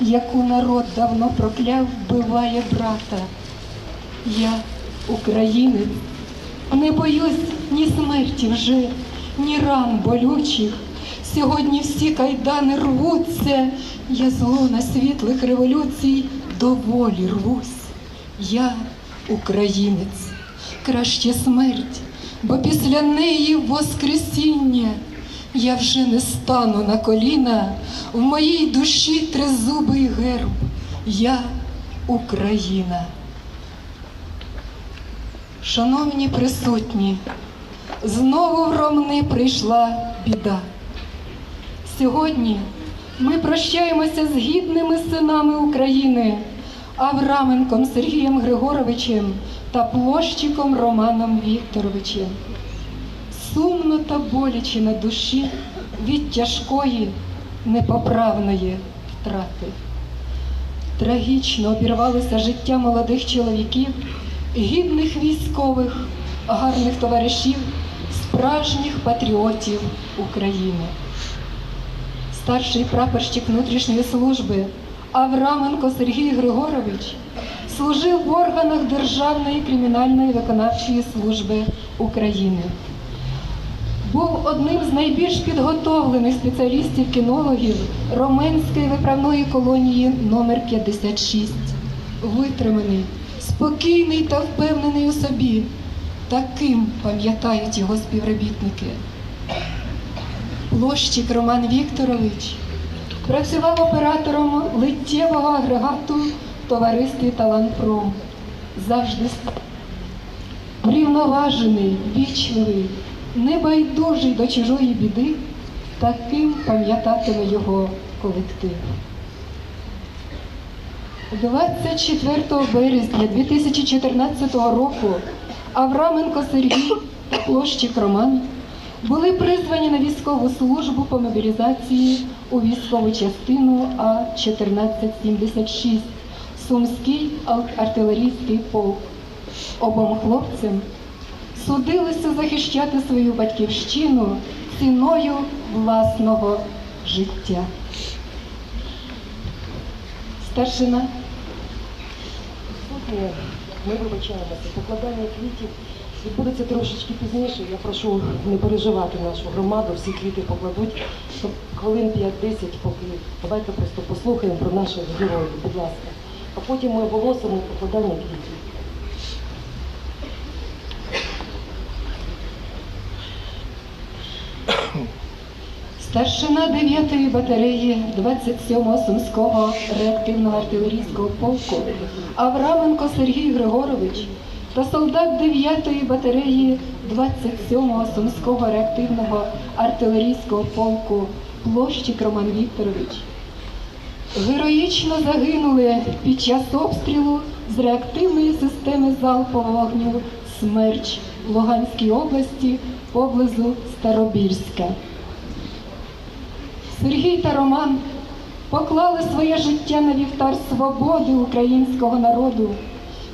яку народ давно прокляв, вбиває брата. Я, українець, не боюсь ні смерті вже, ні ран болючих. Сьогодні всі кайдани рвуться, я з луна світлих революцій до волі рвусь. Я українець, краще смерть, бо після неї воскресіння. Я вже не стану на коліна, в моїй душі тризубий герб. Я Україна. Шановні присутні, знову в Ромни прийшла біда. Сьогодні ми прощаємося з гідними синами України Авраменком Сергієм Григоровичем та площиком Романом Вікторовичем. Сумно та боляче на душі від тяжкої, непоправної втрати. Трагічно обірвалося життя молодих чоловіків, гідних військових, гарних товаришів, справжніх патріотів України. Старший прапорщик внутрішньої служби Авраменко Сергій Григорович служив в органах Державної кримінальної виконавчої служби України. Був одним з найбільш підготовлених спеціалістів-кінологів Роменської виправної колонії номер 56 Витриманий, спокійний та впевнений у собі. Таким пам'ятають його співробітники. Площик Роман Вікторович працював оператором литтєвого агрегату в товаристві Талантпром. Завжди врівноважений, вічливий, небайдужий до чужої біди, таким пам'ятатиме його колектив. 24 березня 2014 року Авраменко Сергій та Площик Роман були призвані на військову службу по мобілізації у військову частину А-1476 Сумський артилерійський полк. Обом хлопцям судилося захищати свою батьківщину ціною власного життя. Старшина Сьогодні ми вибачаємося. Покладання квітів відбудеться трошечки пізніше. Я прошу не переживати нашу громаду, всі квіти покладуть. Хвилин 5-10, поки давайте просто послухаємо про наших героїв, будь ласка. А потім ми оголосимо покладання квітів. Старшина 9-ї батареї 27-го Сумського реактивного артилерійського полку Авраменко Сергій Григорович та солдат 9-ї батареї 27-го Сумського реактивного артилерійського полку Площик Роман Вікторович героїчно загинули під час обстрілу з реактивної системи залпового вогню Смерч в Луганській області поблизу Старобільська. Сергій та Роман поклали своє життя на вівтар свободи українського народу,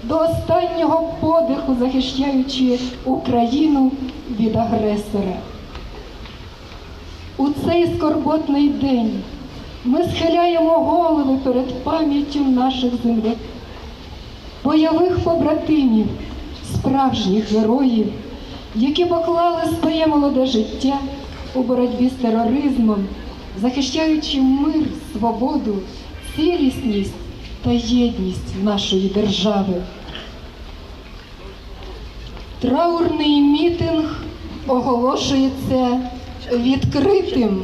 до останнього подиху захищаючи Україну від агресора. У цей скорботний день ми схиляємо голови перед пам'яттю наших земляків, бойових побратимів, справжніх героїв, які поклали своє молоде життя у боротьбі з тероризмом, захищаючи мир, свободу, цілісність та єдність нашої держави. Траурний мітинг оголошується відкритим.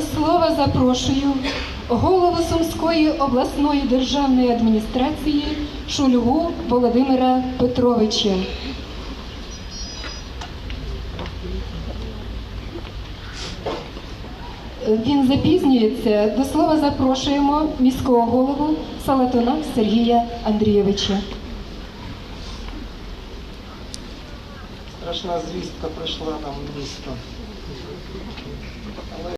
Слова запрошую голову Сумської обласної державної адміністрації Шульгу Володимира Петровича. Він запізнюється. До слова запрошуємо міського голову Салатуна Сергія Андрійовича. Страшна звістка прийшла нам в місто.